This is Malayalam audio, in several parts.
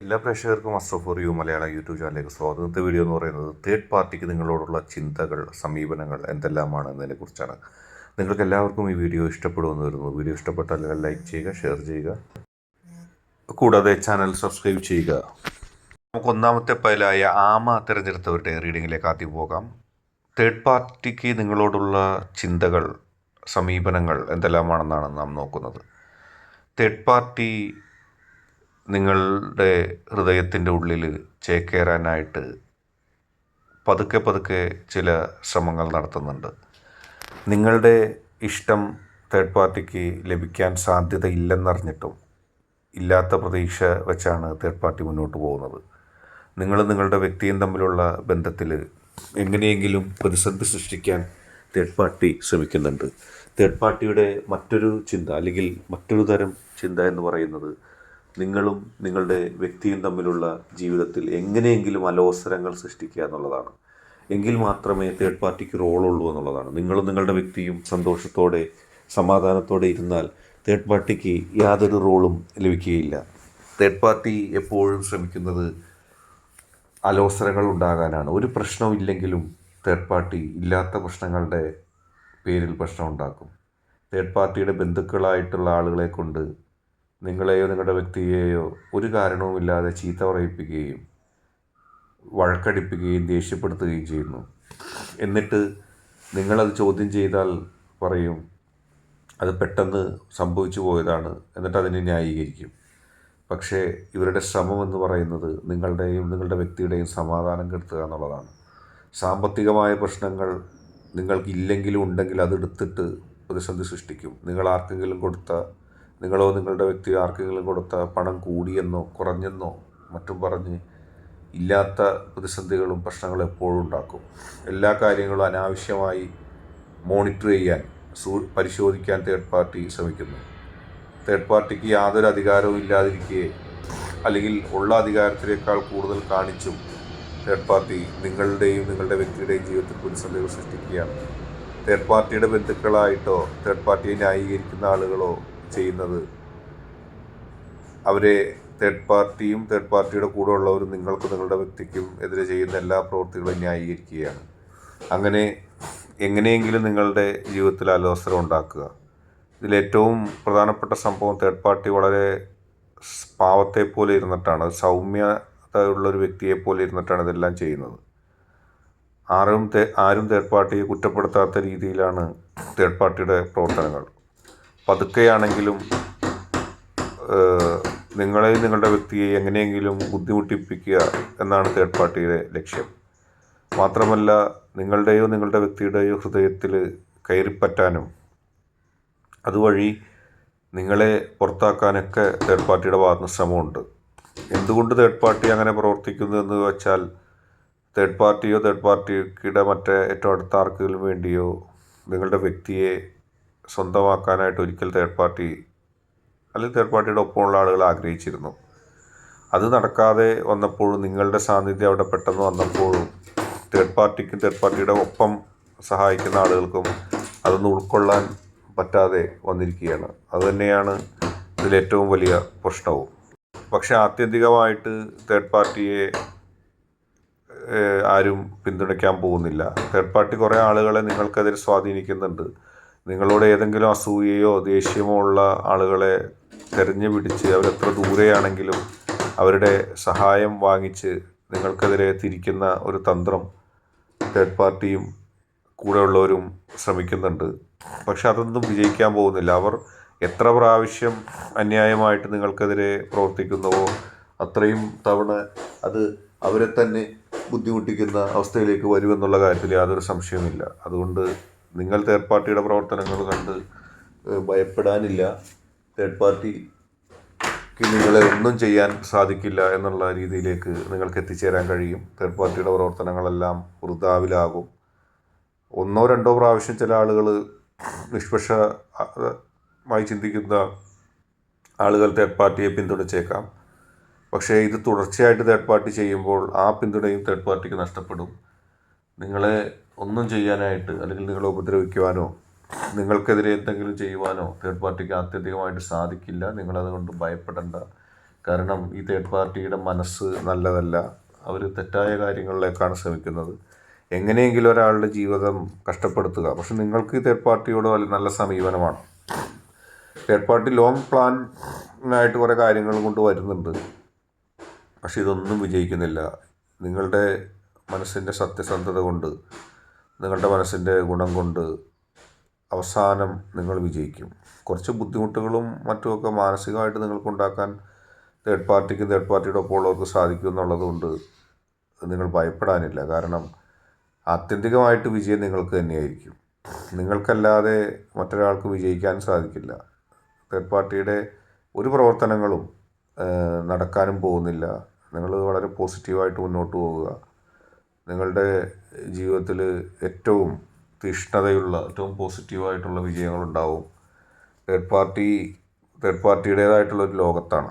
എല്ലാ പ്രേക്ഷകർക്കും അസ്ട്രോഫ് യു മലയാളം യൂട്യൂബ് ചാനലിലേക്ക് സ്വാഗതം. ഇന്നത്തെ വീഡിയോ എന്ന് പറയുന്നത് തേർഡ് പാർട്ടിക്ക് നിങ്ങളോടുള്ള ചിന്തകൾ സമീപനങ്ങൾ എന്തെല്ലാമാണ് എന്നതിനെക്കുറിച്ചാണ് നിങ്ങൾക്ക് എല്ലാവർക്കും ഈ വീഡിയോ ഇഷ്ടപ്പെടുമെന്ന് വരുന്നു. വീഡിയോ ഇഷ്ടപ്പെട്ടാൽ ലൈക്ക് ചെയ്യുക ഷെയർ ചെയ്യുക. കൂടാതെ ചാനൽ സബ്സ്ക്രൈബ് ചെയ്യുക. നമുക്ക് ഒന്നാമത്തെ പൈലായ ആമ തിരഞ്ഞെടുത്തവരുടെ റീഡിങ്ങിലേക്ക് ആദ്യം പോകാം. തേർഡ് പാർട്ടിക്ക് നിങ്ങളോടുള്ള ചിന്തകൾ സമീപനങ്ങൾ എന്തെല്ലാമാണെന്നാണ് നാം നോക്കുന്നത്. തേർഡ് പാർട്ടി നിങ്ങളുടെ ഹൃദയത്തിന്റെ ഉള്ളിൽ ചേക്കേറാനായിട്ട് പതുക്കെ പതുക്കെ ചില ശ്രമങ്ങൾ നടത്തുന്നുണ്ട്. നിങ്ങളുടെ ഇഷ്ടം തേർഡ് പാർട്ടിക്ക് ലഭിക്കാൻ സാധ്യതയില്ലെന്നറിഞ്ഞിട്ടും ഇല്ലാത്ത പ്രതീക്ഷ വെച്ചാണ് തേർഡ് പാർട്ടി മുന്നോട്ട് പോകുന്നത്. നിങ്ങൾ നിങ്ങളുടെ വ്യക്തിയും തമ്മിലുള്ള ബന്ധത്തിൽ എങ്ങനെയെങ്കിലും പ്രതിസന്ധി സൃഷ്ടിക്കാൻ തേർഡ് പാർട്ടി ശ്രമിക്കുന്നുണ്ട്. തേർഡ് പാർട്ടിയുടെ മറ്റൊരു ചിന്ത അല്ലെങ്കിൽ മറ്റൊരു തരം ചിന്ത എന്ന് പറയുന്നത് നിങ്ങളും നിങ്ങളുടെ വ്യക്തിയും തമ്മിലുള്ള ജീവിതത്തിൽ എങ്ങനെയെങ്കിലും അലോസരങ്ങൾ സൃഷ്ടിക്കുക എന്നുള്ളതാണ്. എങ്കിൽ മാത്രമേ തേർഡ് പാർട്ടിക്ക് റോളുള്ളൂ എന്നുള്ളതാണ്. നിങ്ങളും നിങ്ങളുടെ വ്യക്തിയും സന്തോഷത്തോടെ സമാധാനത്തോടെ ഇരുന്നാൽ തേർഡ് പാർട്ടിക്ക് യാതൊരു റോളും ലഭിക്കുകയില്ല. തേർഡ് പാർട്ടി എപ്പോഴും ശ്രമിക്കുന്നത് അലോസരങ്ങൾ ഉണ്ടാകാനാണ്. ഒരു പ്രശ്നമില്ലെങ്കിലും തേർഡ് പാർട്ടി ഇല്ലാത്ത പ്രശ്നങ്ങളുടെ പേരിൽ പ്രശ്നം ഉണ്ടാക്കും. തേർഡ് പാർട്ടിയുടെ ബന്ധുക്കളായിട്ടുള്ള ആളുകളെ കൊണ്ട് നിങ്ങളെയോ നിങ്ങളുടെ വ്യക്തിയെയോ ഒരു കാരണവുമില്ലാതെ ചീത്ത പറയിപ്പിക്കുകയും വഴക്കടിപ്പിക്കുകയും ദേഷ്യപ്പെടുത്തുകയും ചെയ്യുന്നു. എന്നിട്ട് നിങ്ങളത് ചോദ്യം ചെയ്താൽ പറയും അത് പെട്ടെന്ന് സംഭവിച്ചു പോയതാണ് എന്നിട്ട് അതിനെ ന്യായീകരിക്കും. പക്ഷേ ഇവരുടെ ശ്രമം എന്ന് പറയുന്നത് നിങ്ങളുടെയും നിങ്ങളുടെ വ്യക്തിയുടെയും സമാധാനം കെടുത്തുക എന്നുള്ളതാണ്. സാമ്പത്തികമായ പ്രശ്നങ്ങൾ നിങ്ങൾക്കില്ലെങ്കിലും ഉണ്ടെങ്കിൽ അതെടുത്തിട്ട് പ്രതിസന്ധി സൃഷ്ടിക്കും. നിങ്ങൾ ആർക്കെങ്കിലും കൊടുത്ത നിങ്ങളോ നിങ്ങളുടെ വ്യക്തി ആർക്കെങ്കിലും കൊടുത്ത പണം കൂടിയെന്നോ കുറഞ്ഞെന്നോ മറ്റും പറഞ്ഞ് ഇല്ലാത്ത പ്രതിസന്ധികളും പ്രശ്നങ്ങളും എപ്പോഴും ഉണ്ടാക്കും. എല്ലാ കാര്യങ്ങളും അനാവശ്യമായി മോണിറ്റർ ചെയ്യാൻ സൂ പരിശോധിക്കാൻ തേർഡ് പാർട്ടി ശ്രമിക്കുന്നു. തേർഡ് പാർട്ടിക്ക് യാതൊരു അധികാരവും ഇല്ലാതിരിക്കെ അല്ലെങ്കിൽ ഉള്ള അധികാരത്തിനേക്കാൾ കൂടുതൽ കാണിച്ചും തേർഡ് പാർട്ടി നിങ്ങളുടെയും നിങ്ങളുടെ വ്യക്തിയുടെയും ജീവിതത്തിൽ പ്രതിസന്ധികൾ സൃഷ്ടിക്കുകയാണ്. തേർഡ് പാർട്ടിയുടെ ബന്ധുക്കളായിട്ടോ തേർഡ് പാർട്ടിയെ ന്യായീകരിക്കുന്ന ആളുകളോ ചെയ്യുന്നത്. അവരെ തേർഡ് പാർട്ടിയും തേർഡ് പാർട്ടിയുടെ കൂടെ ഉള്ളവരും നിങ്ങൾക്കും നിങ്ങളുടെ വ്യക്തിക്കും എതിരെ ചെയ്യുന്ന എല്ലാ പ്രവൃത്തികളും ന്യായീകരിക്കുകയാണ്. അങ്ങനെ എങ്ങനെയെങ്കിലും നിങ്ങളുടെ ജീവിതത്തിൽ അലോസരം ഉണ്ടാക്കുക. ഇതിലേറ്റവും പ്രധാനപ്പെട്ട സംഭവം തേർഡ് പാർട്ടി വളരെ പാവത്തെ പോലെ ഇരുന്നിട്ടാണ്. സൗമ്യത ഉള്ള ഒരു വ്യക്തിയെ പോലെ ഇരുന്നിട്ടാണ് ഇതെല്ലാം ചെയ്യുന്നത്. ആരും ആരും തേർഡ് പാർട്ടിയെ കുറ്റപ്പെടുത്താത്ത രീതിയിലാണ് തേർഡ് പാർട്ടിയുടെ പ്രവർത്തനങ്ങൾ. പതുക്കെയാണെങ്കിലും നിങ്ങളെ നിങ്ങളുടെ വ്യക്തിയെ എങ്ങനെയെങ്കിലും ബുദ്ധിമുട്ടിപ്പിക്കുക എന്നാണ് തേർഡ് പാർട്ടിയുടെ ലക്ഷ്യം. മാത്രമല്ല നിങ്ങളുടെയോ നിങ്ങളുടെ വ്യക്തിയുടെയോ ഹൃദയത്തിൽ കയറിപ്പറ്റാനും അതുവഴി നിങ്ങളെ പുറത്താക്കാനൊക്കെ തേർഡ് പാർട്ടിയുടെ ഭാഗത്തുനിന്ന് ശ്രമമുണ്ട്. എന്തുകൊണ്ട് തേർഡ് പാർട്ടി അങ്ങനെ പ്രവർത്തിക്കുന്നു എന്ന് വെച്ചാൽ തേർഡ് പാർട്ടിയോ തേർഡ് പാർട്ടിയുടെ മറ്റേ ഏറ്റവും അടുത്ത ആർക്കെങ്കിലും വേണ്ടിയോ നിങ്ങളുടെ വ്യക്തിയെ സ്വന്തമാക്കാനായിട്ട് ഒരിക്കൽ തേർഡ് പാർട്ടി അല്ലെങ്കിൽ തേർഡ് പാർട്ടിയുടെ ഒപ്പമുള്ള ആളുകൾ ആഗ്രഹിച്ചിരുന്നു. അത് നടക്കാതെ വന്നപ്പോഴും നിങ്ങളുടെ സാന്നിധ്യം അവിടെ പെട്ടെന്ന് വന്നപ്പോഴും തേർഡ് പാർട്ടിക്കും തേർഡ് പാർട്ടിയുടെ ഒപ്പം സഹായിക്കുന്ന ആളുകൾക്കും അതൊന്നും ഉൾക്കൊള്ളാൻ പറ്റാതെ വന്നിരിക്കുകയാണ്. അതുതന്നെയാണ് ഇതിലേറ്റവും വലിയ പ്രശ്നവും. പക്ഷേ ആത്യന്തികമായിട്ട് തേർഡ് പാർട്ടിയെ ആരും പിന്തുണയ്ക്കാൻ പോകുന്നില്ല. തേർഡ് പാർട്ടി കുറേ ആളുകളെ നിങ്ങൾക്കെതിരെ സ്വാധീനിക്കുന്നുണ്ട്. നിങ്ങളോട് ഏതെങ്കിലും അസൂയയോ ദേഷ്യമോ ഉള്ള ആളുകളെ തെരഞ്ഞു പിടിച്ച് അവരെത്ര ദൂരെയാണെങ്കിലും അവരുടെ സഹായം വാങ്ങിച്ച് നിങ്ങൾക്കെതിരെ തിരിക്കുന്ന ഒരു തന്ത്രം തേർഡ് പാർട്ടിയും കൂടെയുള്ളവരും ശ്രമിക്കുന്നുണ്ട്. പക്ഷെ അതൊന്നും വിജയിക്കാൻ പോകുന്നില്ല. അവർ എത്ര പ്രാവശ്യം അന്യായമായിട്ട് നിങ്ങൾക്കെതിരെ പ്രവർത്തിക്കുന്നുവോ അത്രയും തവണ അത് അവരെ തന്നെ ബുദ്ധിമുട്ടിക്കുന്ന അവസ്ഥയിലേക്ക് വരുമെന്നുള്ള കാര്യത്തിൽ യാതൊരു സംശയവുമില്ല. അതുകൊണ്ട് നിങ്ങൾ തേർഡ് പാർട്ടിയുടെ പ്രവർത്തനങ്ങൾ കണ്ട് ഭയപ്പെടാനില്ല. തേർഡ് പാർട്ടിക്ക് നിങ്ങളെ ഒന്നും ചെയ്യാൻ സാധിക്കില്ല എന്നുള്ള രീതിയിലേക്ക് നിങ്ങൾക്ക് എത്തിച്ചേരാൻ കഴിയും. തേർഡ് പാർട്ടിയുടെ പ്രവർത്തനങ്ങളെല്ലാം വൃതാവിലാകും. ഒന്നോ രണ്ടോ പ്രാവശ്യം ചില ആളുകൾ നിഷ്പക്ഷമായി ചിന്തിക്കുന്ന ആളുകൾ തേർഡ് പാർട്ടിയെ പിന്തുണച്ചേക്കാം. പക്ഷേ ഇത് തുടർച്ചയായിട്ട് തേർഡ് പാർട്ടി ചെയ്യുമ്പോൾ ആ പിന്തുണയും തേർഡ് പാർട്ടിക്ക് നഷ്ടപ്പെടും. നിങ്ങളെ ഒന്നും ചെയ്യാനായിട്ട് അല്ലെങ്കിൽ നിങ്ങളെ ഉപദ്രവിക്കുവാനോ നിങ്ങൾക്കെതിരെ എന്തെങ്കിലും ചെയ്യുവാനോ തേർഡ് പാർട്ടിക്ക് ആത്യന്തികമായിട്ട് സാധിക്കില്ല. നിങ്ങളതുകൊണ്ട് ഭയപ്പെടേണ്ട. കാരണം ഈ തേർഡ് പാർട്ടിയുടെ മനസ്സ് നല്ലതല്ല. അവർ തെറ്റായ കാര്യങ്ങളിലേക്കാണ് ശ്രമിക്കുന്നത്. എങ്ങനെയെങ്കിലും ഒരാളുടെ ജീവിതം കഷ്ടപ്പെടുത്തുക. പക്ഷെ നിങ്ങൾക്ക് ഈ തേർഡ് പാർട്ടിയോട് നല്ല സമീപനമാണ്? തേർഡ് പാർട്ടി ലോങ് പ്ലാനായിട്ട് കുറേ കാര്യങ്ങൾ കൊണ്ട് വരുന്നുണ്ട്. പക്ഷെ ഇതൊന്നും വിജയിക്കുന്നില്ല. നിങ്ങളുടെ മനസ്സിന്റെ സത്യസന്ധത കൊണ്ട് നിങ്ങളുടെ മനസ്സിന്റെ ഗുണം കൊണ്ട് അവസാനം നിങ്ങൾ വിജയിക്കും. കുറച്ച് ബുദ്ധിമുട്ടുകളും മറ്റുമൊക്കെ മാനസികമായിട്ട് നിങ്ങൾക്കുണ്ടാക്കാൻ തേർഡ് പാർട്ടിക്ക് തേർഡ് പാർട്ടിയുടെ ഒപ്പമുള്ളവർക്ക് സാധിക്കും എന്നുള്ളത് കൊണ്ട് നിങ്ങൾ ഭയപ്പെടാനില്ല. കാരണം ആത്യന്തികമായിട്ട് വിജയം നിങ്ങൾക്ക് തന്നെയായിരിക്കും. നിങ്ങൾക്കല്ലാതെ മറ്റൊരാൾക്ക് വിജയിക്കാൻ സാധിക്കില്ല. തേർഡ് പാർട്ടിയുടെ ഒരു പ്രവർത്തനങ്ങളും നടക്കാനും പോകുന്നില്ല. നിങ്ങൾ വളരെ പോസിറ്റീവായിട്ട് മുന്നോട്ട് പോവുക. നിങ്ങളുടെ ജീവിതത്തിൽ ഏറ്റവും തീഷ്ണതയുള്ള ഏറ്റവും പോസിറ്റീവായിട്ടുള്ള വിജയങ്ങളുണ്ടാവും. തേർഡ് പാർട്ടി തേർഡ് പാർട്ടിയുടേതായിട്ടുള്ള ഒരു ലോകത്താണ്.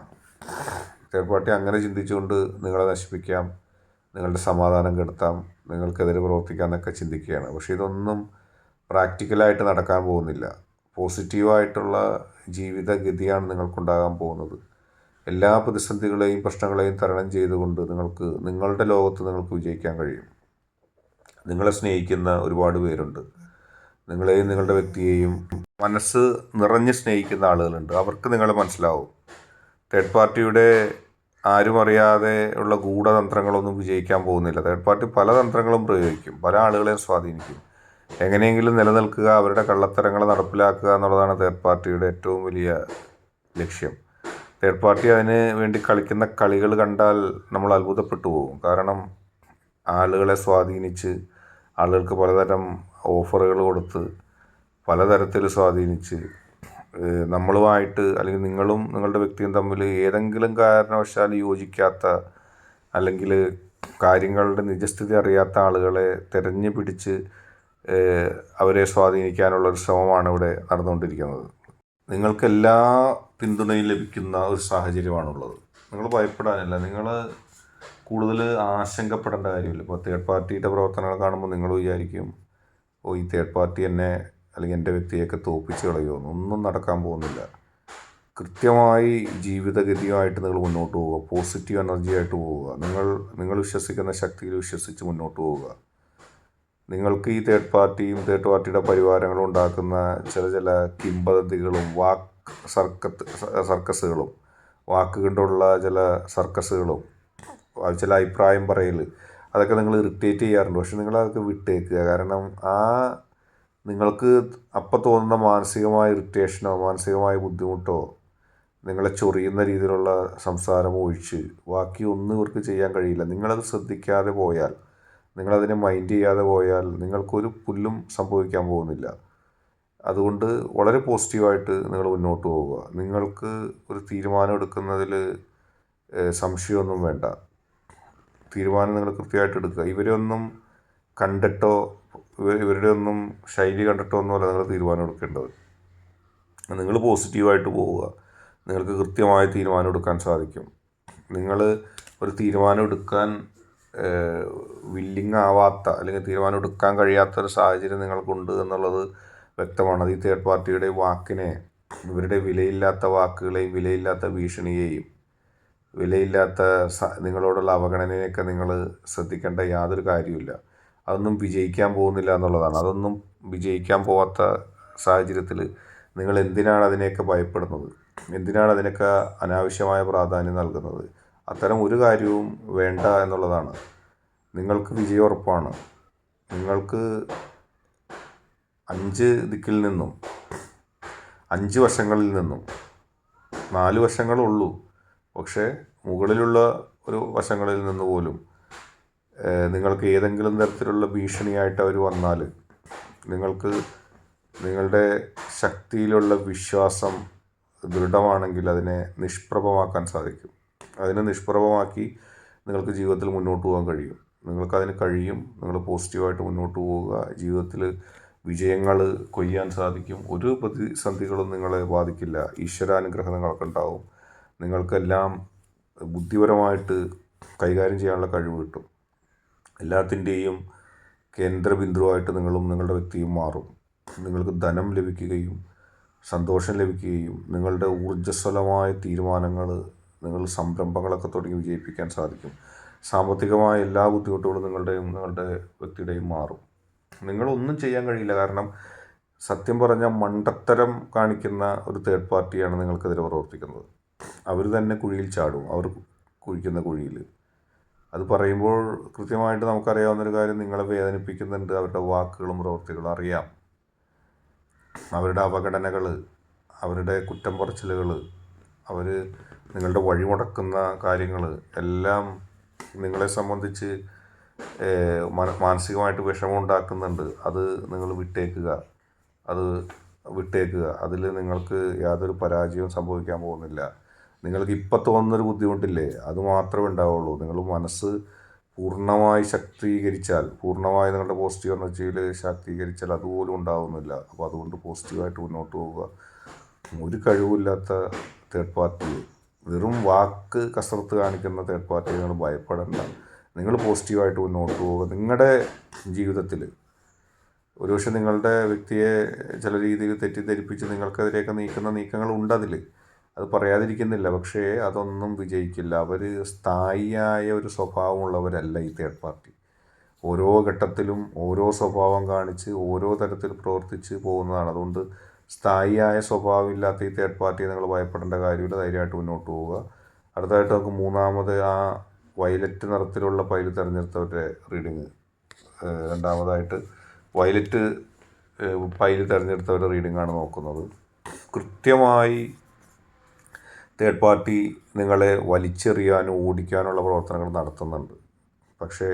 തേർഡ് പാർട്ടി അങ്ങനെ ചിന്തിച്ചുകൊണ്ട് നിങ്ങളെ നശിപ്പിക്കാം നിങ്ങളുടെ സമാധാനം കെടുത്താം നിങ്ങൾക്കെതിരെ പ്രവർത്തിക്കാം എന്നൊക്കെ ചിന്തിക്കുകയാണ്. പക്ഷേ ഇതൊന്നും പ്രാക്ടിക്കലായിട്ട് നടക്കാൻ പോകുന്നില്ല. പോസിറ്റീവായിട്ടുള്ള ജീവിതഗതിയാണ് നിങ്ങൾക്കുണ്ടാകാൻ പോകുന്നത്. എല്ലാ പ്രതിസന്ധികളെയും പ്രശ്നങ്ങളെയും തരണം ചെയ്തുകൊണ്ട് നിങ്ങൾക്ക് നിങ്ങളുടെ ലോകത്ത് നിങ്ങൾക്ക് വിജയിക്കാൻ കഴിയും. നിങ്ങളെ സ്നേഹിക്കുന്ന ഒരുപാട് പേരുണ്ട്. നിങ്ങളെയും നിങ്ങളുടെ വ്യക്തിയെയും മനസ്സ് നിറഞ്ഞ് സ്നേഹിക്കുന്ന ആളുകളുണ്ട്. അവർക്ക് നിങ്ങളെ മനസ്സിലാവും. തേർഡ് പാർട്ടിയുടെ ആരും അറിയാതെ ഉള്ള ഗൂഢതന്ത്രങ്ങളൊന്നും വിജയിക്കാൻ പോകുന്നില്ല. തേർഡ് പാർട്ടി പല തന്ത്രങ്ങളും പ്രയോഗിക്കും. പല ആളുകളെയും സ്വാധീനിക്കും. എങ്ങനെയെങ്കിലും നിലനിൽക്കുക അവരുടെ കള്ളത്തരങ്ങൾ നടപ്പിലാക്കുക എന്നുള്ളതാണ് തേർഡ് പാർട്ടിയുടെ ഏറ്റവും വലിയ ലക്ഷ്യം. തേർഡ് പാർട്ടി അതിന് വേണ്ടി കളിക്കുന്ന കളികൾ കണ്ടാൽ നമ്മൾ അത്ഭുതപ്പെട്ടു പോകും. കാരണം ആളുകളെ സ്വാധീനിച്ച് ആളുകൾക്ക് പലതരം ഓഫറുകൾ കൊടുത്ത് പലതരത്തിൽ സ്വാധീനിച്ച് നമ്മളുമായിട്ട് അല്ലെങ്കിൽ നിങ്ങളും നിങ്ങളുടെ വ്യക്തിയും തമ്മിൽ ഏതെങ്കിലും കാരണവശാൽ യോജിക്കാത്ത അല്ലെങ്കിൽ കാര്യങ്ങളുടെ നിജസ്ഥിതി അറിയാത്ത ആളുകളെ തെരഞ്ഞു പിടിച്ച് അവരെ സ്വാധീനിക്കാനുള്ള ഒരു ശ്രമമാണ് ഇവിടെ നടന്നുകൊണ്ടിരിക്കുന്നത്. നിങ്ങൾക്ക് എല്ലാ പിന്തുണയും ലഭിക്കുന്ന ഒരു സാഹചര്യമാണുള്ളത്. നിങ്ങൾ ഭയപ്പെടാനില്ല. നിങ്ങൾ കൂടുതൽ ആശങ്കപ്പെടേണ്ട കാര്യമില്ല. ഇപ്പോൾ തേർഡ് പാർട്ടിയുടെ പ്രവർത്തനങ്ങൾ കാണുമ്പോൾ നിങ്ങൾ വിചാരിക്കും ഓ ഈ തേർഡ് പാർട്ടി എന്നെ അല്ലെങ്കിൽ എന്റെ വ്യക്തിയൊക്കെ തോപ്പിച്ച് കളയുമെന്ന്. ഒന്നും നടക്കാൻ പോകുന്നില്ല. കൃത്യമായി ജീവിതഗതിയുമായിട്ട് നിങ്ങൾ മുന്നോട്ട് പോവുക. പോസിറ്റീവ് എനർജി ആയിട്ട് പോവുക. നിങ്ങൾ നിങ്ങൾ വിശ്വസിക്കുന്ന ശക്തിയിൽ വിശ്വസിച്ച് മുന്നോട്ട് പോവുക. നിങ്ങൾക്ക് ഈ തേർഡ് പാർട്ടിയും തേർഡ് പാർട്ടിയുടെ പരിവാരങ്ങളും ഉണ്ടാക്കുന്ന ചില ചില കിംബദന്തികളും വാക്ക് സർക്കത്ത് സർക്കസുകളും വാക്ക് കൊണ്ടുള്ള ചില സർക്കസുകളും ചില അഭിപ്രായം പറയൽ അതൊക്കെ നിങ്ങൾ ഇറിറ്റേറ്റ് ചെയ്യാറുണ്ട്. പക്ഷെ നിങ്ങൾ അതൊക്കെ വിട്ടേക്കുക. കാരണം ആ നിങ്ങൾക്ക് അപ്പം തോന്നുന്ന മാനസികമായ ഇറിറ്റേഷനോ മാനസികമായ ബുദ്ധിമുട്ടോ നിങ്ങളെ ചൊറിയുന്ന രീതിയിലുള്ള സംസാരം ഒഴിച്ച് ബാക്കി ഒന്നും ഇവർക്ക് ചെയ്യാൻ കഴിയില്ല. നിങ്ങളത് ശ്രദ്ധിക്കാതെ പോയാൽ നിങ്ങളതിനെ മൈൻഡ് ചെയ്യാതെ പോയാൽ നിങ്ങൾക്കൊരു പുല്ലും സംഭവിക്കാൻ പോകുന്നില്ല. അതുകൊണ്ട് വളരെ പോസിറ്റീവായിട്ട് നിങ്ങൾ മുന്നോട്ട് പോവുക. നിങ്ങൾക്ക് ഒരു തീരുമാനം എടുക്കുന്നതിൽ സംശയമൊന്നും വേണ്ട. തീരുമാനം നിങ്ങൾ കൃത്യമായിട്ട് എടുക്കുക. ഇവരെ ഒന്നും കണ്ടിട്ടോ ഇവ- ഇവരുടെ ഒന്നും ശൈലി കണ്ടിട്ടോ ഒന്നും അല്ല നിങ്ങൾ തീരുമാനം എടുക്കേണ്ടത്. നിങ്ങൾ പോസിറ്റീവായിട്ട് പോവുക. നിങ്ങൾക്ക് കൃത്യമായ തീരുമാനം എടുക്കാൻ സാധിക്കും. നിങ്ങൾ ഒരു തീരുമാനം എടുക്കാൻ വില്ലിങ് ആവാത്ത അല്ലെങ്കിൽ തീരുമാനം എടുക്കാൻ കഴിയാത്ത ഒരു സാഹചര്യം നിങ്ങൾക്കുണ്ട് എന്നുള്ളത് വ്യക്തമാണ്. അത് ഈ തേർഡ് പാർട്ടിയുടെ വാക്കിനെ ഇവരുടെ വിലയില്ലാത്ത വാക്കുകളെയും വിലയില്ലാത്ത ഭീഷണിയെയും വിലയില്ലാത്ത നിങ്ങളോടുള്ള അവഗണനയൊക്കെ നിങ്ങൾ ശ്രദ്ധിക്കേണ്ട യാതൊരു കാര്യമില്ല അതൊന്നും വിജയിക്കാൻ പോകുന്നില്ല എന്നുള്ളതാണ്. അതൊന്നും വിജയിക്കാൻ പോവാത്ത സാഹചര്യത്തിൽ നിങ്ങൾ എന്തിനാണ് അതിനെയൊക്കെ ഭയപ്പെടുന്നത്? എന്തിനാണ് അതിനൊക്കെ അനാവശ്യമായ പ്രാധാന്യം നൽകുന്നത്? അത്തരം ഒരു കാര്യവും വേണ്ട എന്നുള്ളതാണ്. നിങ്ങൾക്ക് വിജയം ഉറപ്പാണ് നിങ്ങൾക്ക് അഞ്ച് ദിക്കിൽ നിന്നും അഞ്ച് വശങ്ങളിൽ നിന്നും നാല് വശങ്ങളുള്ളൂ പക്ഷേ മുകളിലുള്ള ഒരു വശങ്ങളിൽ നിന്ന് പോലും നിങ്ങൾക്ക് ഏതെങ്കിലും തരത്തിലുള്ള ഭീഷണിയായിട്ട് അവർ വന്നാൽ നിങ്ങൾക്ക് നിങ്ങളുടെ ശക്തിയിലുള്ള വിശ്വാസം ദൃഢമാണെങ്കിൽ അതിനെ നിഷ്പ്രഭമാക്കാൻ സാധിക്കും. അതിനെ നിഷ്പ്രഭമാക്കി നിങ്ങൾക്ക് ജീവിതത്തിൽ മുന്നോട്ട് പോകാൻ കഴിയും. നിങ്ങൾക്കതിന് കഴിയും. നിങ്ങൾ പോസിറ്റീവായിട്ട് മുന്നോട്ട് പോവുക. ജീവിതത്തിൽ വിജയങ്ങൾ കൊയ്യാൻ സാധിക്കും. ഒരു പ്രതിസന്ധികളും നിങ്ങളെ ബാധിക്കില്ല. ഈശ്വരാനുഗ്രഹം നിങ്ങൾക്കുണ്ടാവും നിങ്ങൾക്കെല്ലാം ബുദ്ധിപരമായിട്ട് കൈകാര്യം ചെയ്യാനുള്ള കഴിവ് കിട്ടും. എല്ലാത്തിന്റെയും കേന്ദ്രബിന്ദുവായിട്ട് നിങ്ങളും നിങ്ങളുടെ വ്യക്തിയും മാറും. നിങ്ങൾക്ക് ധനം ലഭിക്കുകയും സന്തോഷം ലഭിക്കുകയും നിങ്ങളുടെ ഊർജസ്വലമായ തീരുമാനങ്ങൾ നിങ്ങൾ സംരംഭങ്ങളൊക്കെ തുടങ്ങി വിജയിപ്പിക്കാൻ സാധിക്കും. സാമ്പത്തികമായ എല്ലാ ബുദ്ധിമുട്ടുകളും നിങ്ങളുടെയും നിങ്ങളുടെ വ്യക്തിയുടെയും മാറും. നിങ്ങളൊന്നും ചെയ്യാൻ കഴിയില്ല. കാരണം സത്യം പറഞ്ഞാൽ മണ്ടത്തരം കാണിക്കുന്ന ഒരു തേർഡ് പാർട്ടിയാണ് നിങ്ങൾക്കെതിരെ പ്രവർത്തിക്കുന്നത്. അവർ തന്നെ കുഴിയിൽ ചാടും. അവർ കുഴിക്കുന്ന കുഴിയിൽ. അത് പറയുമ്പോൾ കൃത്യമായിട്ട് നമുക്കറിയാവുന്നൊരു കാര്യം നിങ്ങളെ വേദനിപ്പിക്കുന്നുണ്ട്. അവരുടെ വാക്കുകളും പ്രവൃത്തികളും അറിയാം. അവരുടെ അവഗണനകൾ അവരുടെ കുറ്റം പറച്ചിലുകൾ അവർ നിങ്ങളുടെ വഴിമുടക്കുന്ന കാര്യങ്ങൾ എല്ലാം നിങ്ങളെ സംബന്ധിച്ച് മാനസികമായിട്ട് വിഷമം ഉണ്ടാക്കുന്നുണ്ട് അത് നിങ്ങൾ വിട്ടേക്കുക. അത് വിട്ടേക്കുക. അതിൽ നിങ്ങൾക്ക് യാതൊരു പരാജയവും സംഭവിക്കാൻ പോകുന്നില്ല. നിങ്ങൾക്ക് ഇപ്പം തോന്നുന്നൊരു ബുദ്ധിമുട്ടില്ലേ? അത് മാത്രമേ ഉണ്ടാവുള്ളൂ. നിങ്ങൾ മനസ്സ് പൂർണമായി ശക്തീകരിച്ചാൽ പൂർണമായി നിങ്ങളുടെ പോസിറ്റീവ് എനർജിയിൽ ശാക്തീകരിച്ചാൽ അതുപോലും ഉണ്ടാവുന്നില്ല. അപ്പോൾ അതുകൊണ്ട് പോസിറ്റീവായിട്ട് മുന്നോട്ട് പോവുക. ഒരു കഴിവില്ലാത്ത തേർഡ് പാർട്ടി വെറും വാക്ക് കസർത്ത് കാണിക്കുന്ന തേർഡ് പാർട്ടിയെ നിങ്ങൾ ഭയപ്പെടേണ്ട. നിങ്ങൾ പോസിറ്റീവായിട്ട് മുന്നോട്ട് പോവുക. നിങ്ങളുടെ ജീവിതത്തിൽ ഒരുപക്ഷെ നിങ്ങളുടെ വ്യക്തിയെ ചില രീതിയിൽ തെറ്റിദ്ധരിപ്പിച്ച് നിങ്ങൾക്കെതിരെയൊക്കെ നീക്കുന്ന നീക്കങ്ങൾ ഉണ്ടതിൽ അത് പറയാതിരിക്കുന്നില്ല. പക്ഷേ അതൊന്നും വിജയിക്കില്ല. അവർ സ്ഥായിയായ ഒരു സ്വഭാവമുള്ളവരല്ല ഈ തേർഡ് പാർട്ടി. ഓരോ ഘട്ടത്തിലും ഓരോ സ്വഭാവം കാണിച്ച് ഓരോ തരത്തിൽ പ്രവർത്തിച്ച് പോകുന്നതാണ്. അതുകൊണ്ട് സ്ഥായിയായ സ്വഭാവമില്ലാത്ത ഈ തേർഡ് പാർട്ടിയെ നിങ്ങൾ ഭയപ്പെടേണ്ട കാര്യമില്ല. ധൈര്യമായിട്ട് മുന്നോട്ട് പോവുക. അടുത്തതായിട്ട് നമുക്ക് മൂന്നാമത് ആ വയലറ്റ് നിറത്തിലുള്ള പൈൽ തിരഞ്ഞെടുത്തവരുടെ റീഡിങ് രണ്ടാമതായിട്ട് വയലറ്റ് പൈൽ തിരഞ്ഞെടുത്തവരുടെ റീഡിംഗ് ആണ് നോക്കുന്നത്. കൃത്യമായി തേർഡ് പാർട്ടി നിങ്ങളെ വലിച്ചെറിയാനും ഓടിക്കാനുള്ള പ്രവർത്തനങ്ങൾ നടത്തുന്നുണ്ട്. പക്ഷേ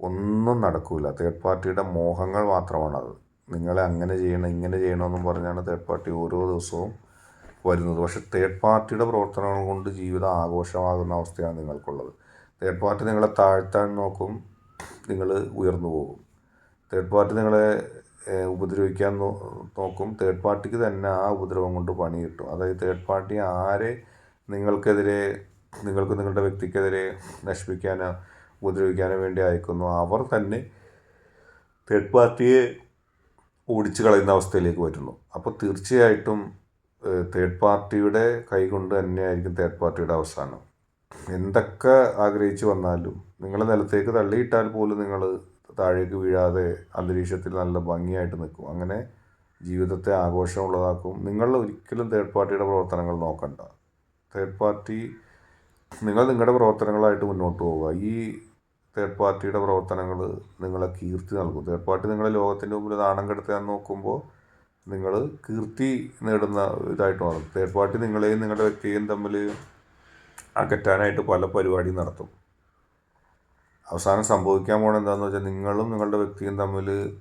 ഒന്നും നടക്കില്ല തേർഡ് പാർട്ടിയുടെ മോഹങ്ങൾ മാത്രമാണത്. നിങ്ങളെ അങ്ങനെ ചെയ്യണം ഇങ്ങനെ ചെയ്യണമെന്നും പറഞ്ഞാണ് തേർഡ് പാർട്ടി ഓരോ ദിവസവും വരുന്നത്. പക്ഷേ തേർഡ് പാർട്ടിയുടെ പ്രവർത്തനങ്ങൾ കൊണ്ട് ജീവിതം ആഘോഷമാകുന്ന അവസ്ഥയാണ് നിങ്ങൾക്കുള്ളത്. തേർഡ് പാർട്ടി നിങ്ങളെ താഴ്ത്താൻ നോക്കും നിങ്ങൾ ഉയർന്നു പോകും. തേർഡ് പാർട്ടി നിങ്ങളെ ഉപദ്രവിക്കാൻ നോക്കും. തേർഡ് പാർട്ടിക്ക് തന്നെ ആ ഉപദ്രവം കൊണ്ട് പണി കിട്ടും. അതായത് തേർഡ് പാർട്ടി ആരെ നിങ്ങൾക്കെതിരെ നിങ്ങൾക്ക് നിങ്ങളുടെ വ്യക്തിക്കെതിരെ നശിപ്പിക്കാനോ ഉപദ്രവിക്കാനോ വേണ്ടി അയക്കുന്നു അവർ തന്നെ തേർഡ് പാർട്ടിയെ ഓടിച്ചു കളയുന്ന അവസ്ഥയിലേക്ക് വരുന്നു അപ്പോൾ തീർച്ചയായിട്ടും തേർഡ് പാർട്ടിയുടെ കൈകൊണ്ട് തന്നെയായിരിക്കും തേർഡ് പാർട്ടിയുടെ അവസാനം. എന്തൊക്കെ ആഗ്രഹിച്ചു വന്നാലും നിങ്ങളെ നിലത്തേക്ക് തള്ളിയിട്ടാൽ പോലും നിങ്ങൾ താഴേക്ക് വീഴാതെ അന്തരീക്ഷത്തിൽ നല്ല ഭംഗിയായിട്ട് നിൽക്കും. അങ്ങനെ ജീവിതത്തെ ആഘോഷമുള്ളതാക്കും. നിങ്ങൾ ഒരിക്കലും തേർഡ് പാർട്ടിയുടെ പ്രവർത്തനങ്ങൾ നോക്കണ്ട. തേർഡ് പാർട്ടി നിങ്ങൾ നിങ്ങളുടെ പ്രവർത്തനങ്ങളായിട്ട് മുന്നോട്ട് പോവുക. ഈ തേർഡ് പാർട്ടിയുടെ പ്രവർത്തനങ്ങൾ നിങ്ങളെ കീർത്തി നൽകും. തേർഡ് പാർട്ടി നിങ്ങളെ ലോകത്തിന്റെ മുമ്പിൽ നാണം കെടുത്താൻ നോക്കുമ്പോൾ നിങ്ങൾ കീർത്തി നേടുന്ന ഇതായിട്ട് മാറും. തേർഡ് പാർട്ടി നിങ്ങളെയും നിങ്ങളുടെ വ്യക്തിയെയും തമ്മിൽ അകറ്റാനായിട്ട് പല പരിപാടിയും നടത്തും. അവസാനം സംഭവിക്കാൻ പോകണം എന്താണെന്ന് വെച്ചാൽ നിങ്ങളും നിങ്ങളുടെ വ്യക്തിയും തമ്മിൽ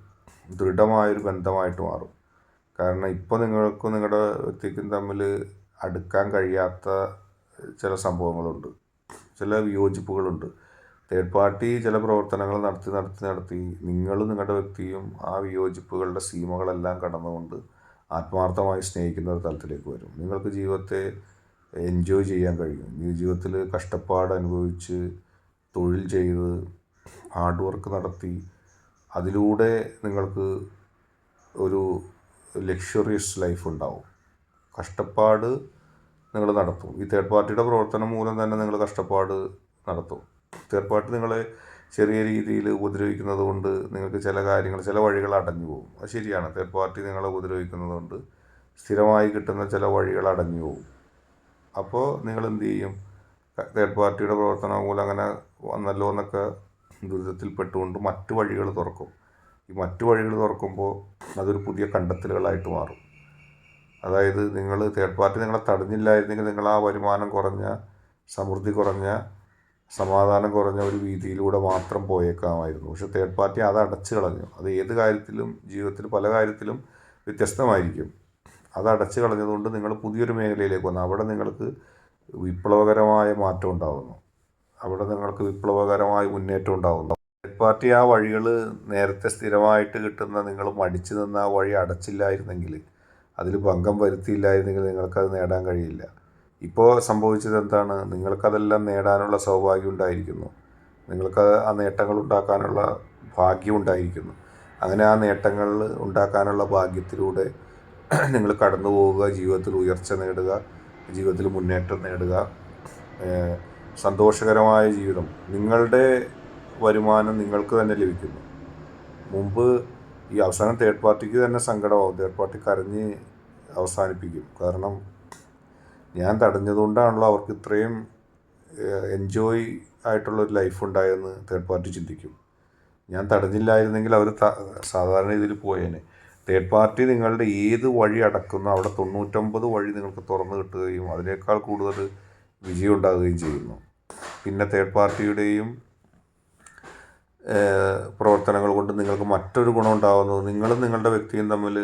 ദൃഢമായൊരു ബന്ധമായിട്ട് മാറും. കാരണം ഇപ്പോൾ നിങ്ങൾക്കും നിങ്ങളുടെ വ്യക്തിക്കും തമ്മിൽ അടുക്കാൻ കഴിയാത്ത ചില സംഭവങ്ങളുണ്ട്. ചില വിയോജിപ്പുകളുണ്ട്. തേർഡ് പാർട്ടി ചില പ്രവർത്തനങ്ങൾ നടത്തി നടത്തി നടത്തി നിങ്ങളും നിങ്ങളുടെ വ്യക്തിയും ആ വിയോജിപ്പുകളുടെ സീമകളെല്ലാം കടന്നുകൊണ്ട് ആത്മാർത്ഥമായി സ്നേഹിക്കുന്ന ഒരു തലത്തിലേക്ക് വരും. നിങ്ങൾക്ക് ജീവിതത്തെ എൻജോയ് ചെയ്യാൻ കഴിയും. ജീവിതത്തിൽ കഷ്ടപ്പാട് അനുഭവിച്ച് തൊഴിൽ ചെയ്ത് ഹാർഡ് വർക്ക് നടത്തി അതിലൂടെ നിങ്ങൾക്ക് ഒരു ലക്ഷറിയസ് ലൈഫ് ഉണ്ടാവും. കഷ്ടപ്പാട് നിങ്ങൾ നടത്തും. ഈ തേർഡ് പാർട്ടിയുടെ പ്രവർത്തനം മൂലം തന്നെ നിങ്ങൾ കഷ്ടപ്പാട് നടത്തും. തേർഡ് പാർട്ടി നിങ്ങളെ ചെറിയ രീതിയിൽ ഉപദ്രവിക്കുന്നത് കൊണ്ട് നിങ്ങൾക്ക് ചില കാര്യങ്ങൾ ചില വഴികൾ അടഞ്ഞു പോകും. അത് ശരിയാണ്. തേർഡ് പാർട്ടി നിങ്ങളെ ഉപദ്രവിക്കുന്നത് കൊണ്ട് സ്ഥിരമായി കിട്ടുന്ന ചില വഴികൾ അടഞ്ഞു പോകും. അപ്പോൾ നിങ്ങൾ എന്ത് ചെയ്യും? തേർഡ് പാർട്ടിയുടെ പ്രവർത്തനം മൂലം അങ്ങനെ വന്നല്ലോ എന്നൊക്കെ ദുരിതത്തിൽപ്പെട്ടുകൊണ്ട് മറ്റു വഴികൾ തുറക്കും. ഈ മറ്റു വഴികൾ തുറക്കുമ്പോൾ അതൊരു പുതിയ കണ്ടെത്തലുകളായിട്ട് മാറും. അതായത് നിങ്ങൾ തേർഡ് പാർട്ടി നിങ്ങളെ തടഞ്ഞില്ലായിരുന്നെങ്കിൽ നിങ്ങൾ ആ വരുമാനം കുറഞ്ഞ സമൃദ്ധി കുറഞ്ഞ സമാധാനം കുറഞ്ഞ ഒരു വീതിയിലൂടെ മാത്രം പോയേക്കാമായിരുന്നു. പക്ഷെ തേർഡ് പാർട്ടി അത് അടച്ചു കളഞ്ഞു. അത് ഏത് കാര്യത്തിലും ജീവിതത്തിൽ പല കാര്യത്തിലും വ്യത്യസ്തമായിരിക്കും. അത് അടച്ചു കളഞ്ഞതുകൊണ്ട് നിങ്ങൾ പുതിയൊരു മേഖലയിലേക്ക് വന്നു. അവിടെ നിങ്ങൾക്ക് വിപ്ലവകരമായ മാറ്റം ഉണ്ടാകുന്നു അവിടെ നിങ്ങൾക്ക് വിപ്ലവകരമായ മുന്നേറ്റം ഉണ്ടാകുന്നു തേർഡ് പാർട്ടി ആ വഴികൾ നേരത്തെ സ്ഥിരമായിട്ട് കിട്ടുന്ന നിങ്ങൾ മടിച്ചു നിന്ന ആ വഴി അടച്ചില്ലായിരുന്നെങ്കിൽ അതിൽ ഭംഗം വരുത്തിയില്ലായിരുന്നെങ്കിൽ നിങ്ങൾക്കത് നേടാൻ കഴിയില്ല. ഇപ്പോൾ സംഭവിച്ചത് എന്താണ്? നിങ്ങൾക്കതെല്ലാം നേടാനുള്ള സൗഭാഗ്യം ഉണ്ടായിരിക്കുന്നു നിങ്ങൾക്ക് ആ നേട്ടങ്ങൾ ഉണ്ടാക്കാനുള്ള ഭാഗ്യം ഉണ്ടായിരിക്കുന്നു അങ്ങനെ ആ നേട്ടങ്ങൾ ഉണ്ടാക്കാനുള്ള ഭാഗ്യത്തിലൂടെ നിങ്ങൾ കടന്നു പോവുക ജീവിതത്തിൽ ഉയർച്ച നേടുക ജീവിതത്തിൽ മുന്നേറ്റം നേടുക. സന്തോഷകരമായ ജീവിതം. നിങ്ങളുടെ വരുമാനം നിങ്ങൾക്ക് തന്നെ ലഭിക്കുന്നു. മുമ്പ് ഈ അവസാനം തേർഡ് പാർട്ടിക്ക് തന്നെ സങ്കടമാവും. തേർഡ് പാർട്ടി കരഞ്ഞ് അവസാനിപ്പിക്കും. കാരണം ഞാൻ തടഞ്ഞതുകൊണ്ടാണല്ലോ അവർക്ക് ഇത്രയും എൻജോയ് ആയിട്ടുള്ളൊരു ലൈഫ് ഉണ്ടായെന്ന് തേർഡ് പാർട്ടി ചിന്തിക്കും. ഞാൻ തടഞ്ഞില്ലായിരുന്നെങ്കിൽ അവർ സാധാരണ രീതിയിൽ പോയേനെ. തേർഡ് പാർട്ടി നിങ്ങളുടെ ഏത് വഴി അടക്കുന്നു അവിടെ തൊണ്ണൂറ്റൊമ്പത് വഴി നിങ്ങൾക്ക് തുറന്നു കിട്ടുകയും അതിനേക്കാൾ കൂടുതൽ വിജയം ഉണ്ടാകുകയും ചെയ്യുന്നു. പിന്നെ തേർഡ് പാർട്ടിയുടെയും പ്രവർത്തനങ്ങൾ കൊണ്ട് നിങ്ങൾക്ക് മറ്റൊരു ഗുണം ഉണ്ടാകുന്നത് നിങ്ങളും നിങ്ങളുടെ വ്യക്തിയും തമ്മിൽ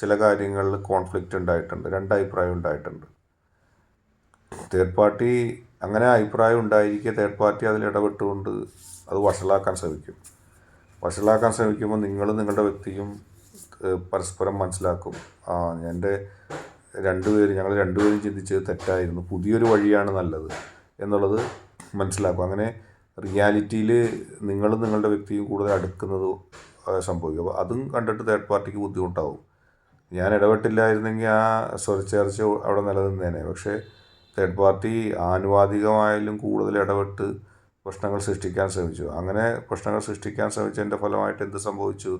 ചില കാര്യങ്ങളിൽ കോൺഫ്ലിക്റ്റ് ഉണ്ടായിട്ടുണ്ട്. രണ്ടഭിപ്രായം ഉണ്ടായിട്ടുണ്ട്. തേർഡ് പാർട്ടി അങ്ങനെ അഭിപ്രായം ഉണ്ടായിരിക്കെ തേർഡ് പാർട്ടി അതിൽ ഇടപെട്ടുകൊണ്ട് അത് വഷളാക്കാൻ ശ്രമിക്കും. വഷളാക്കാൻ ശ്രമിക്കുമ്പോൾ നിങ്ങളും നിങ്ങളുടെ വ്യക്തിയും പരസ്പരം മനസ്സിലാക്കും. ആ എന്റെ രണ്ടുപേരും ഞങ്ങൾ രണ്ടുപേരും ചിന്തിച്ചത് തെറ്റായിരുന്നു. പുതിയൊരു വഴിയാണ് നല്ലത് എന്നുള്ളത് മനസ്സിലാക്കും. അങ്ങനെ റിയാലിറ്റിയിൽ നിങ്ങളും നിങ്ങളുടെ വ്യക്തിയും കൂടുതൽ അടുക്കുന്നത് സംഭവിക്കും. അപ്പോൾ അതും കണ്ടിട്ട് തേർഡ് പാർട്ടിക്ക് ബുദ്ധിമുട്ടാവും. ഞാൻ ഇടപെട്ടില്ലായിരുന്നെങ്കിൽ ആ സ്വരച്ചേർച്ച അവിടെ നിലനിന്നേനെ. പക്ഷേ തേർഡ് പാർട്ടി ആനുപാതികമായാലും കൂടുതൽ ഇടപെട്ട് പ്രശ്നങ്ങൾ സൃഷ്ടിക്കാൻ ശ്രമിച്ചു. അങ്ങനെ പ്രശ്നങ്ങൾ സൃഷ്ടിക്കാൻ ശ്രമിച്ചതിന്റെ ഫലമായിട്ട് എന്ത് സംഭവിച്ചു?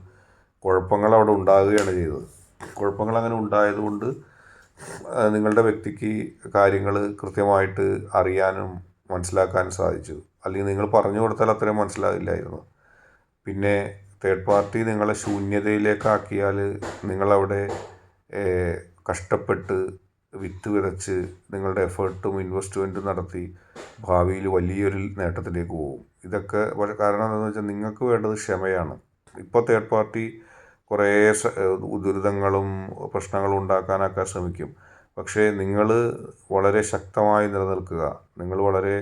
കുഴപ്പങ്ങൾ അവിടെ ഉണ്ടാകുകയാണ് ചെയ്തത്. കുഴപ്പങ്ങൾ അങ്ങനെ ഉണ്ടായതുകൊണ്ട് നിങ്ങളുടെ വ്യക്തിക്ക് കാര്യങ്ങൾ കൃത്യമായിട്ട് അറിയാനും മനസ്സിലാക്കാനും സാധിച്ചു. അല്ലെങ്കിൽ നിങ്ങൾ പറഞ്ഞു കൊടുത്താൽ അത്രയും മനസ്സിലാകില്ലായിരുന്നു പിന്നെ തേർഡ് പാർട്ടി നിങ്ങളെ ശൂന്യതയിലേക്കാക്കിയാൽ നിങ്ങളവിടെ കഷ്ടപ്പെട്ട് വിത്ത് വിതച്ച് നിങ്ങളുടെ എഫേർട്ടും ഇൻവെസ്റ്റ്മെന്റും നടത്തി ഭാവിയിൽ വലിയൊരു നേട്ടത്തിലേക്ക് പോകും. ഇതൊക്കെ കാരണം എന്താണെന്ന് വെച്ചാൽ നിങ്ങൾക്ക് വേണ്ടത് ക്ഷമയാണ്. ഇപ്പോൾ തേർഡ് പാർട്ടി കുറേ ദുരിതങ്ങളും പ്രശ്നങ്ങളും ഉണ്ടാക്കാനൊക്കെ ശ്രമിക്കും. പക്ഷേ നിങ്ങൾ വളരെ ശക്തമായി നിലനിൽക്കുക. നിങ്ങൾ വളരെ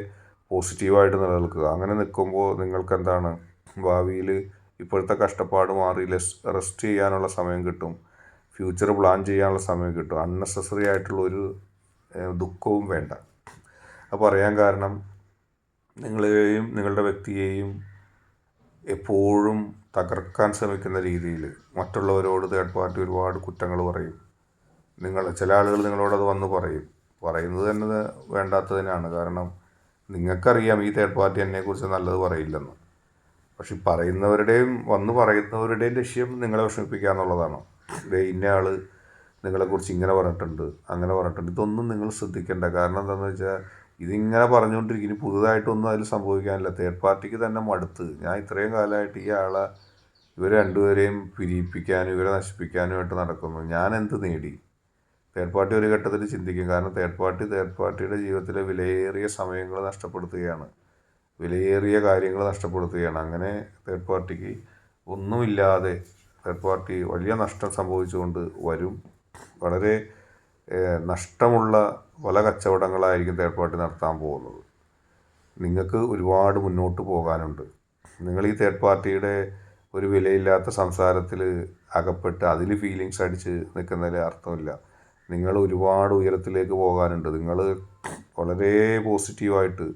പോസിറ്റീവായിട്ട് നിലനിൽക്കുക. അങ്ങനെ നിൽക്കുമ്പോൾ നിങ്ങൾക്ക് എന്താണ് ഭാവിയിൽ ഇപ്പോഴത്തെ കഷ്ടപ്പാട് മാറി ലെസ് റെസ്റ്റ് ചെയ്യാനുള്ള സമയം കിട്ടും. ഫ്യൂച്ചർ പ്ലാൻ ചെയ്യാനുള്ള സമയം കിട്ടും. അൺനെസസറി ആയിട്ടുള്ള ഒരു ദുഃഖവും വേണ്ട. അപ്പോൾ അറിയാൻ കാരണം നിങ്ങളെയും നിങ്ങളുടെ വ്യക്തിയെയും എപ്പോഴും തകർക്കാൻ ശ്രമിക്കുന്ന രീതിയിൽ മറ്റുള്ളവരോട് തേർഡ് പാർട്ടി ഒരുപാട് കുറ്റങ്ങൾ പറയും. നിങ്ങൾ ചില ആളുകൾ നിങ്ങളോട് അത് വന്ന് പറയും. പറയുന്നത് തന്നെ വേണ്ടാത്തതിനാണ്. കാരണം നിങ്ങൾക്കറിയാം ഈ തേർഡ് പാർട്ടി എന്നെക്കുറിച്ച് നല്ലത് പറയില്ലെന്ന്. പക്ഷെ പറയുന്നവരുടെയും വന്ന് പറയുന്നവരുടെയും ലക്ഷ്യം നിങ്ങളെ വിഷമിപ്പിക്കുക എന്നുള്ളതാണ് ഇന്ന ആൾ നിങ്ങളെക്കുറിച്ച് ഇങ്ങനെ പറഞ്ഞിട്ടുണ്ട് അങ്ങനെ പറഞ്ഞിട്ടുണ്ട്. ഇതൊന്നും നിങ്ങൾ ശ്രദ്ധിക്കേണ്ട. കാരണം എന്താണെന്ന് വെച്ചാൽ ഇതിങ്ങനെ പറഞ്ഞുകൊണ്ടിരിക്കുന്നു പുതുതായിട്ടൊന്നും അതിൽ സംഭവിക്കാനില്ല. തേർഡ് പാർട്ടിക്ക് തന്നെ മടുത്ത്. ഞാൻ ഇത്രയും കാലമായിട്ട് ഈ ആളെ ഇവർ രണ്ടുപേരെയും പിരിയിപ്പിക്കാനും ഇവരെ നശിപ്പിക്കാനുമായിട്ട് നടക്കുന്നു. ഞാൻ എന്ത് നേടി? തേർഡ് പാർട്ടി ഒരു ഘട്ടത്തിൽ ചിന്തിക്കും. കാരണം തേർഡ് പാർട്ടി തേർഡ് പാർട്ടിയുടെ ജീവിതത്തിലെ വിലയേറിയ സമയങ്ങൾ നഷ്ടപ്പെടുത്തുകയാണ്. വിലയേറിയ കാര്യങ്ങൾ നഷ്ടപ്പെടുത്തുകയാണ്. അങ്ങനെ തേർഡ് പാർട്ടിക്ക് ഒന്നുമില്ലാതെ തേർഡ് പാർട്ടി വലിയ നഷ്ടം സംഭവിച്ചുകൊണ്ട് വരും. വളരെ നഷ്ടമുള്ള പല കച്ചവടങ്ങളായിരിക്കും തേർഡ് പാർട്ടി നടത്താൻ പോകുന്നത്. നിങ്ങൾക്ക് ഒരുപാട് മുന്നോട്ട് പോകാനുണ്ട്. നിങ്ങൾ ഈ തേർഡ് പാർട്ടിയുടെ ഒരു വിലയില്ലാത്ത സംസാരത്തിൽ അകപ്പെട്ട് അതിൽ ഫീലിങ്സ് അടിച്ച് നിൽക്കുന്നതിൽ അർത്ഥമില്ല. നിങ്ങൾ ഒരുപാട് ഉയരത്തിലേക്ക് പോകാനുണ്ട്. നിങ്ങൾ വളരെ പോസിറ്റീവായിട്ട്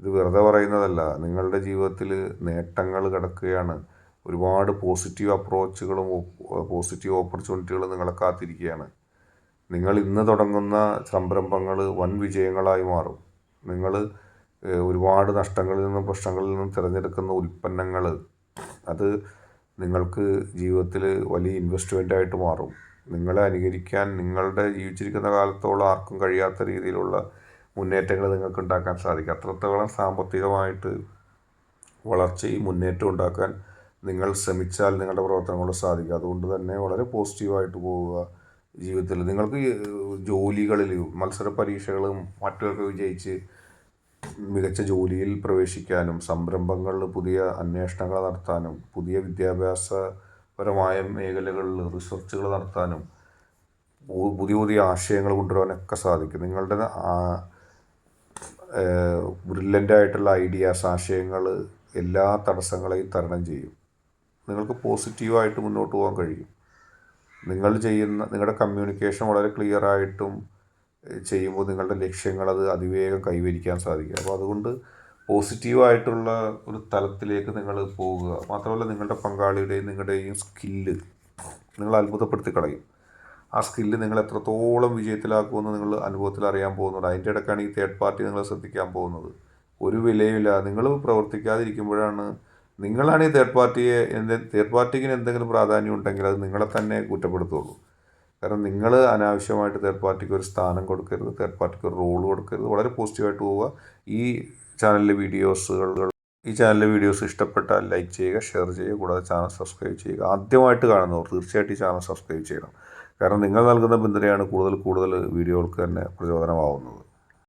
ഇത് വെറുതെ പറയുന്നതല്ല. നിങ്ങളുടെ ജീവിതത്തിൽ നേട്ടങ്ങൾ കിടക്കുകയാണ്. ഒരുപാട് പോസിറ്റീവ് അപ്രോച്ചുകളും പോസിറ്റീവ് ഓപ്പർച്യൂണിറ്റികളും നിങ്ങളെ കാത്തിരിക്കുകയാണ്. നിങ്ങൾ ഇന്ന് തുടങ്ങുന്ന സംരംഭങ്ങൾ വൻ വിജയങ്ങളായി മാറും. നിങ്ങൾ ഒരുപാട് നഷ്ടങ്ങളിൽ നിന്നും പ്രശ്നങ്ങളിൽ നിന്നും തിരഞ്ഞെടുക്കുന്ന ഉൽപ്പന്നങ്ങൾ അത് നിങ്ങൾക്ക് ജീവിതത്തിൽ വലിയ ഇൻവെസ്റ്റ്മെന്റ് ആയിട്ട് മാറും. നിങ്ങളെ അനുകരിക്കാൻ നിങ്ങളുടെ ജീവിച്ചിരിക്കുന്ന കാലത്തോളം ആർക്കും കഴിയാത്ത രീതിയിലുള്ള മുന്നേറ്റങ്ങൾ നിങ്ങൾക്ക് ഉണ്ടാക്കാൻ സാധിക്കും. അത്രത്തോളം സാമ്പത്തികമായിട്ട് വളർച്ചയും മുന്നേറ്റവും ഉണ്ടാക്കാൻ നിങ്ങൾ ശ്രമിച്ചാൽ നിങ്ങളുടെ പ്രവർത്തനങ്ങൾ സാധിക്കും. അതുകൊണ്ട് തന്നെ വളരെ പോസിറ്റീവായിട്ട് പോവുക ജീവിതത്തിൽ. നിങ്ങൾക്ക് ജോലികളിൽ മത്സര പരീക്ഷകളും മറ്റൊക്കെ വിജയിച്ച് മികച്ച ജോലിയിൽ പ്രവേശിക്കാനും സംരംഭങ്ങളിൽ പുതിയ അന്വേഷണങ്ങൾ നടത്താനും പുതിയ വിദ്യാഭ്യാസപരമായ മേഖലകളിൽ റിസർച്ചുകൾ നടത്താനും പുതിയ പുതിയ ആശയങ്ങൾ കൊണ്ടുവരാനൊക്കെ സാധിക്കും. നിങ്ങളുടെ ബ്രില്യന്റ് ആയിട്ടുള്ള ഐഡിയാസ് ആശയങ്ങൾ എല്ലാ തടസ്സങ്ങളെയും തരണം ചെയ്യും. നിങ്ങൾക്ക് പോസിറ്റീവായിട്ട് മുന്നോട്ട് പോകാൻ കഴിയും. നിങ്ങൾ ചെയ്യുന്ന നിങ്ങളുടെ കമ്മ്യൂണിക്കേഷൻ വളരെ ക്ലിയർ ആയിട്ടും ചെയ്യുമ്പോൾ നിങ്ങളുടെ ലക്ഷ്യങ്ങൾ അത് അതിവേഗം കൈവരിക്കാൻ സാധിക്കും. അപ്പോൾ അതുകൊണ്ട് പോസിറ്റീവായിട്ടുള്ള ഒരു തലത്തിലേക്ക് നിങ്ങൾ പോവുക മാത്രമല്ല നിങ്ങളുടെ പങ്കാളിയുടെയും നിങ്ങളുടെയും സ്കില്ല് നിങ്ങൾ അത്ഭുതപ്പെടുത്തി കളയും. ആ സ്കില്ല് നിങ്ങൾ എത്രത്തോളം വിജയത്തിലാക്കുമെന്ന് നിങ്ങൾ അനുഭവത്തിൽ അറിയാൻ പോകുന്നുണ്ട്. അതിന്റെ ഇടയ്ക്കാണ് ഈ തേർഡ് പാർട്ടി നിങ്ങളെ ശ്രദ്ധിക്കാൻ പോകുന്നത്. ഒരു വിലയുമില്ല. നിങ്ങൾ പ്രവർത്തിക്കാതിരിക്കുമ്പോഴാണ് നിങ്ങളാണ് ഈ തേർഡ് പാർട്ടിയെ എന്ത് തേർഡ് പാർട്ടിക്ക് എന്തെങ്കിലും പ്രാധാന്യം ഉണ്ടെങ്കിൽ അത് നിങ്ങളെ തന്നെ കുറ്റപ്പെടുത്തുള്ളൂ. കാരണം നിങ്ങൾ അനാവശ്യമായിട്ട് തേർഡ് പാർട്ടിക്ക് ഒരു സ്ഥാനം കൊടുക്കരുത് തേർഡ് പാർട്ടിക്ക് ഒരു റോൾ കൊടുക്കരുത്. വളരെ പോസിറ്റീവായിട്ട് പോവുക. ഈ ചാനലിലെ വീഡിയോസുകൾ ഈ ചാനലിലെ വീഡിയോസ് ഇഷ്ടപ്പെട്ടാൽ ലൈക്ക് ചെയ്യുക ഷെയർ ചെയ്യുക കൂടാതെ ചാനൽ സബ്സ്ക്രൈബ് ചെയ്യുക. ആദ്യമായിട്ട് കാണുന്നവർ തീർച്ചയായിട്ടും ഈ ചാനൽ സബ്സ്ക്രൈബ് ചെയ്യണം. കാരണം നിങ്ങൾ നൽകുന്ന പിന്തുണയാണ് കൂടുതൽ കൂടുതൽ വീഡിയോകൾക്ക് തന്നെ പ്രചോദനമാവുന്നത്.